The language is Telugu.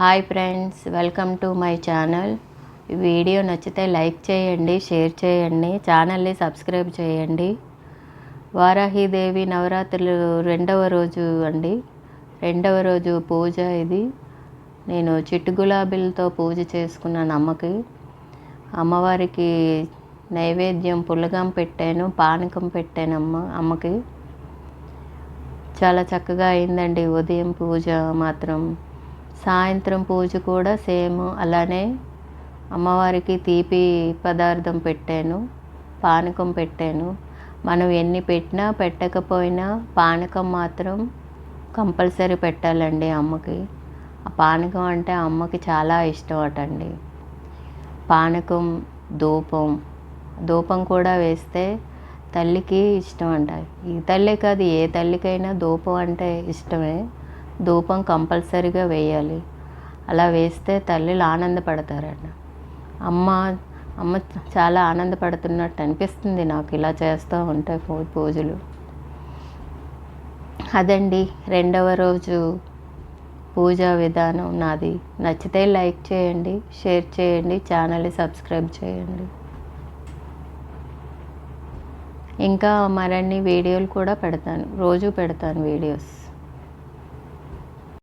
Hi friends welcome to my channel. Video నచ్చితే లైక్ చేయండి షేర్ చేయండి ఛానల్ని సబ్స్క్రైబ్ చేయండి. వారాహిదేవి నవరాత్రులు రెండవ రోజు అండి. రెండవ రోజు పూజ ఇది. నేను చిట్టు గులాబీలతో పూజ చేసుకున్నాను అమ్మకి. అమ్మవారికి నైవేద్యం పులగం పెట్టాను పానకం పెట్టాను అమ్మ అమ్మకి. చాలా చక్కగా అయిందండి ఉదయం పూజ మాత్రం. సాయంత్రం పూజ కూడా సేమ్ అలానే అమ్మవారికి తీపి పదార్థం పెట్టాను పానకం పెట్టాను. మనం ఎన్ని పెట్టినా పెట్టకపోయినా పానకం మాత్రం కంపల్సరీ పెట్టాలండి అమ్మకి. ఆ పానకం అంటే అమ్మకి చాలా ఇష్టం అటండి. పానకం ధూపం ధూపం కూడా వేస్తే తల్లికి ఇష్టం అంట. ఈ తల్లి కాదు ఏ తల్లికైనా ధూపం అంటే ఇష్టమే. ధూపం కంపల్సరీగా వేయాలి. అలా వేస్తే తల్లిలు ఆనందపడతారట. అమ్మ అమ్మ చాలా ఆనందపడుతున్నట్టు అనిపిస్తుంది నాకు ఇలా చేస్తూ ఉంటాయి పూ- పూజలు. అదండి రెండవ రోజు పూజా విధానం నాది. నచ్చితే లైక్ చేయండి షేర్ చేయండి ఛానల్ని సబ్స్క్రైబ్ చేయండి. ఇంకా మరిన్ని వీడియోలు కూడా పెడతాను. రోజు పెడతాను వీడియోస్.